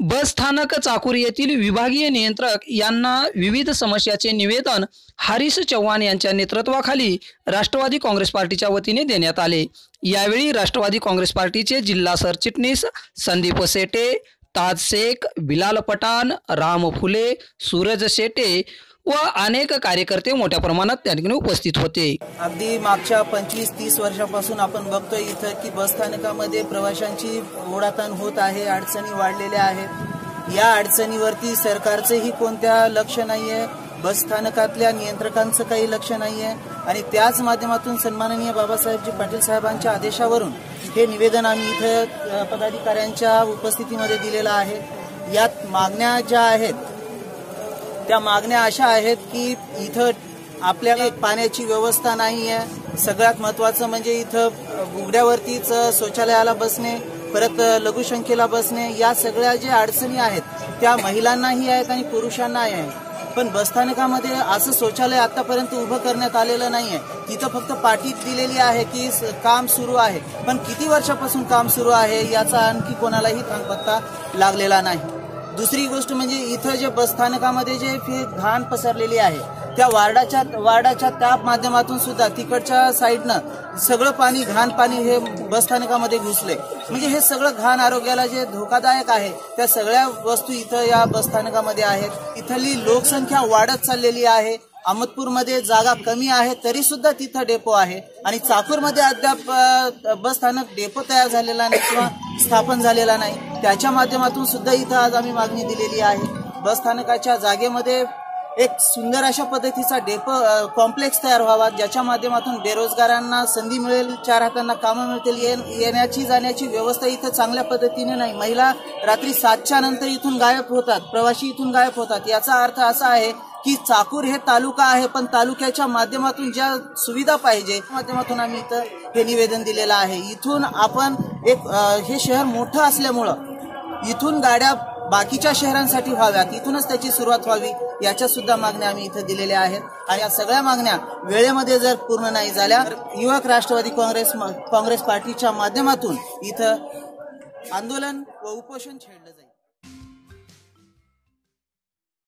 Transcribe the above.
बस स्थानक चाकूर येथील विभागीय नियंत्रक यांना विविध समस्याचे निवेदन हरीश चव्हाण यांच्या नेतृत्वाखाली राष्ट्रवादी काँग्रेस पार्टीच्या वतीने देण्यात आले. यावेळी राष्ट्रवादी काँग्रेस पार्टीचे जिल्हा सरचिटणीस संदीप सेटे ताज शेख बिलाल पठाण राम फुले सूरज शेटे व अनेक कार्यकर्ते मोठ्या प्रमाणात त्या ठिकाणी उपस्थित होते. अगदी मागच्या पंचवीस तीस वर्षापासून आपण बघतोय इथं की बसस्थानकामध्ये प्रवाशांची ओढाताण होत आहे अडचणी वाढलेल्या आहेत. या अडचणीवरती सरकारचंही कोणत्या लक्ष नाहीये बसस्थानकातल्या नियंत्रकांचं काही लक्ष नाहीये आणि त्याच माध्यमातून सन्माननीय बाबासाहेबजी पाटील साहेबांच्या आदेशावरून हे निवेदन आम्ही इथं पदाधिकाऱ्यांच्या उपस्थितीमध्ये दिलेलं आहे. यात मागण्या ज्या आहेत त्या मागण्या अशा आहेत की इथं आपल्याला पाण्याची व्यवस्था नाही आहे सगळ्यात महत्वाचं म्हणजे इथं उघड्यावरतीच शौचालयाला बसणे परत लघुसंख्येला बसणे या सगळ्या ज्या अडचणी आहेत त्या महिलांनाही आहेत आणि पुरुषांनाही आहेत. पण बसस्थानकामध्ये असं शौचालय आतापर्यंत उभं करण्यात आलेलं नाहीये. तिथं फक्त पाठीत दिलेली आहे की काम सुरू आहे. पण किती वर्षापासून काम सुरू आहे याचा आणखी कोणालाही थांगपत्ता लागलेला नाही. दुसरी गोष्ट म्हणजे इथं जे बसस्थानकामध्ये जे घाण पसरलेली आहे त्या वार्डाच्या वार्डाच्या त्या माध्यमातून सुद्धा तिकडच्या साईडनं सगळं पाणी घाण पाणी हे बसस्थानकामध्ये घुसले. म्हणजे हे सगळं घाण आरोग्याला जे धोकादायक आहे त्या सगळ्या वस्तू इथं या बसस्थानकामध्ये आहेत. इथली लोकसंख्या वाढत चाललेली आहे. अहमदपूरमध्ये जागा कमी आहे तरी सुद्धा तिथं डेपो आहे. आणि चाकूरमध्ये अद्याप बसस्थानक डेपो तयार झालेला नाही किंवा स्थापन झालेला नाही. त्याच्या माध्यमातून सुद्धा इथं आज आम्ही मागणी दिलेली आहे. बसस्थानकाच्या जागेमध्ये एक सुंदर अशा पद्धतीचा डेप कॉम्प्लेक्स तयार व्हावा ज्याच्या माध्यमातून बेरोजगारांना संधी मिळेल चार हातांना कामं मिळतील ये- येण्याची जाण्याची व्यवस्था इथं चांगल्या पद्धतीने नाही. महिला रात्री सातच्या नंतर इथून गायब होतात प्रवासी इथून गायब होतात. याचा अर्थ असा आहे की चाकूर हे तालुका आहे पण तालुक्याच्या माध्यमातून ज्या सुविधा पाहिजे माध्यमातून आम्ही इथं हे निवेदन दिलेलं आहे. इथून आपण एक हे शहर मोठं असल्यामुळं इथून गाड्या बाकीच्या शहरांसाठी व्हाव्या तिथूनच त्याची सुरुवात व्हावी याच्या सुद्धा मागण्या आम्ही इथं दिलेल्या आहेत. आणि या सगळ्या मागण्या वेळेमध्ये जर पूर्ण नाही झाल्या तर युवक राष्ट्रवादी काँग्रेस काँग्रेस पार्टीच्या माध्यमातून इथं आंदोलन व उपोषण छेडलं जाईल.